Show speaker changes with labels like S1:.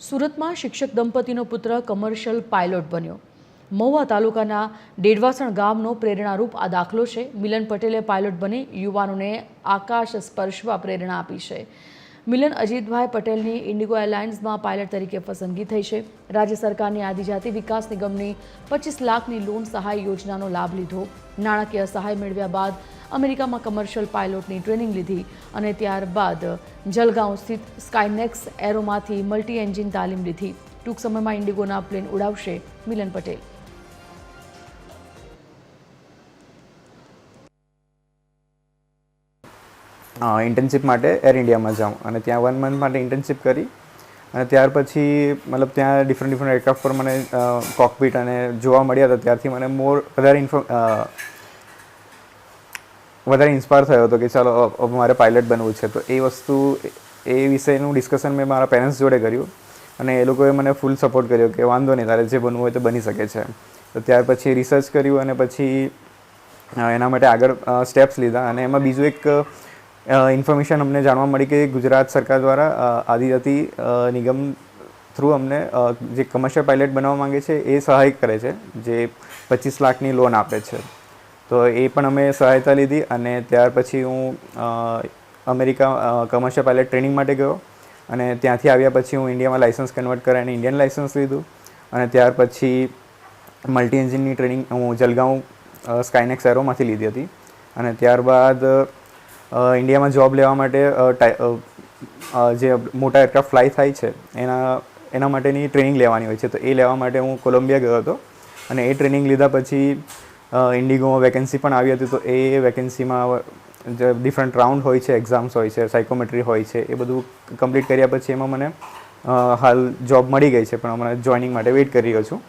S1: સુરતમાં શિક્ષક દંપતીનો પુત્ર કમર્શિયલ પાયલોટ બન્યો. મહુવા તાલુકાના ડેડવાસણ ગામનો પ્રેરણારૂપ આ દાખલો છે. મિલન પટેલે પાયલોટ બની યુવાનોને આકાશ સ્પર્શવા પ્રેરણા આપી છે. મિલન અજીતભાઈ પટેલની ઇન્ડિગો એરલાઇન્સમાં પાયલટ તરીકે પસંદગી થઈ છે. રાજ્ય સરકારની આદિજાતિ વિકાસ નિગમની પચીસ લાખની લોન સહાય યોજનાનો લાભ લીધો. નાણાકીય સહાય મેળવ્યા બાદ અમેરિકામાં કમર્શિયલ પાયલોટની ટ્રેનિંગ લીધી અને ત્યારબાદ જલગાંવ સ્થિત સ્કાયનેક્સ એરોમાંથી મલ્ટી એન્જિન તાલીમ લીધી. ટૂંક સમયમાં ઇન્ડિગોના પ્લેન ઉડાવશે મિલન પટેલ.
S2: ઇન્ટર્નશિપ માટે એર ઇન્ડિયામાં જાઉં અને ત્યાં વન મંથ માટે ઇન્ટર્નશિપ કરી અને ત્યાર પછી મતલબ ત્યાં ડિફરન્ટ ડિફરન્ટ એરક્રાફ્ટ પર મને કોકપીટ અને જોવા મળ્યા હતા. ત્યારથી મને મોર વધારે ઇન્ફો વધારે ઇન્સ્પાયર થયો હતો કે ચાલો મારે પાયલટ બનવું છે. તો એ વસ્તુ, એ વિષયનું ડિસ્કશન મેં મારા પેરેન્ટ્સ જોડે કર્યું અને એ લોકોએ મને ફૂલ સપોર્ટ કર્યો કે વાંધો નહીં, તારે જે બનવું હોય તો બની શકે છે. તો ત્યાર પછી રિસર્ચ કર્યું અને પછી એના માટે આગળ સ્ટેપ્સ લીધા અને એમાં બીજું એક ઇન્ફોર્મેશન અમને જાણવા મળી કે ગુજરાત સરકાર દ્વારા આદિજાતિ નિગમ થ્રુ અમને જે કમર્શિયલ પાયલટ બનવા માંગે છે, એ સહાય કરે છે, જે પચીસ લાખની લોન આપે છે. તો એ પણ અમે સહાયતા લીધી અને ત્યાર પછી હું અમેરિકા કમર્શિયલ પાયલટ ટ્રેનિંગ માટે ગયો અને ત્યાંથી આવ્યા પછી હું ઇન્ડિયામાં લાઇસન્સ કન્વર્ટ કરાવીને ઇન્ડિયન લાઇસન્સ લીધું અને ત્યાર પછી મલ્ટી એન્જિનની ટ્રેનિંગ હું જલગાંવ સ્કાયનેક્સ એરોમાંથી લીધી હતી અને ત્યારબાદ ઇન્ડિયામાં જોબ લેવા માટે જે મોટા એરક્રાફ્ટ ફ્લાય થાય છે એના એના માટેની ટ્રેનિંગ લેવાની હોય છે. તો એ લેવા માટે હું કોલંબિયા ગયો હતો અને એ ટ્રેનિંગ લીધા પછી ઇન્ડિગોમાં વેકેન્સી પણ આવી હતી, તો એ વેકેન્સીમાં જે ડિફરન્ટ રાઉન્ડ હોય છે એક્ઝામ્સ હોય છે સાયકોમેટ્રી હોય છે, એ બધું કમ્પ્લીટ કર્યા પછી એમાં મને હાલ જોબ મળી ગઈ છે, પણ હમણાં જોઈનિંગ માટે વેઇટ કરી રહ્યો છું.